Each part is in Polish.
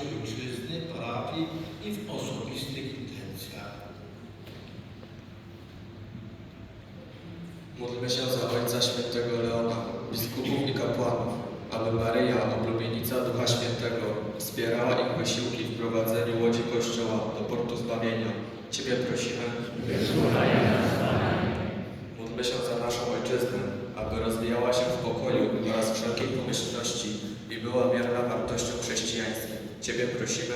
naszej ojczyzny, parafii i w osobistych intencjach. Módlmy się za Ojca Świętego Leona, biskupów i kapłanów, aby Maryja, oblubienica Ducha Świętego, wspierała ich wysiłki w prowadzeniu łodzi Kościoła do portu zbawienia. Ciebie prosimy. Módlmy się za naszą Ojczyznę, aby rozwijała się w pokoju oraz wszelkiej Ciebie prosimy.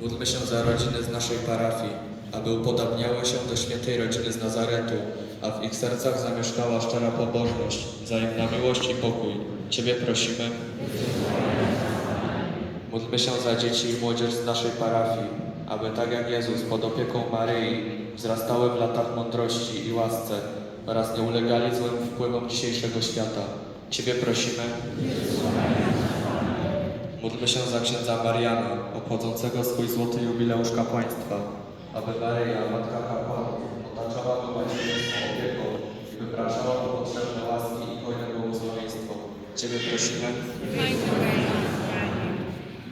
Módlmy się za rodziny z naszej parafii, aby upodabniały się do świętej rodziny z Nazaretu, a w ich sercach zamieszkała szczera pobożność, wzajemna miłość i pokój. Ciebie prosimy. Módlmy się za dzieci i młodzież z naszej parafii, aby tak jak Jezus pod opieką Maryi wzrastały w latach mądrości i łasce oraz nie ulegali złym wpływom dzisiejszego świata. Ciebie prosimy. Módlmy się za księdza Mariana, obchodzącego swój złoty jubileusz kapłaństwa, aby Maryja, Matka Kapłanów, otaczała go łacińską opieką i wypraszała mu potrzebne łaski i hojne błogosławieństwo. Ciebie prosimy.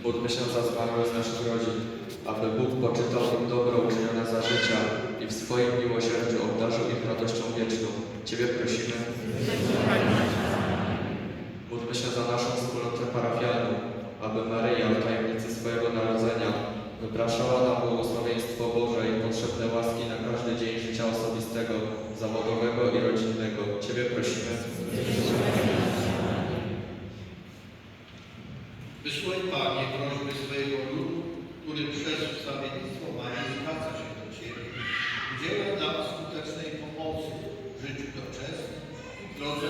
Módlmy się za zmarłych z naszych rodzin, aby Bóg poczytał im dobro uczynione za życia i w swoim miłosierdziu obdarzył ich radością wieczną. Ciebie prosimy. Módlmy się za naszą aby Maryja w tajemnicy swojego narodzenia wypraszała nam błogosławieństwo Boże i potrzebne łaski na każdy dzień życia osobistego, zawodowego i rodzinnego. Ciebie prosimy. Wysłuchaj Panie prośby swojego ludu, który przez wstawiennictwo Marii zwraca się do Ciebie. Udzielaj nam skutecznej pomocy w życiu doczesnym i drodze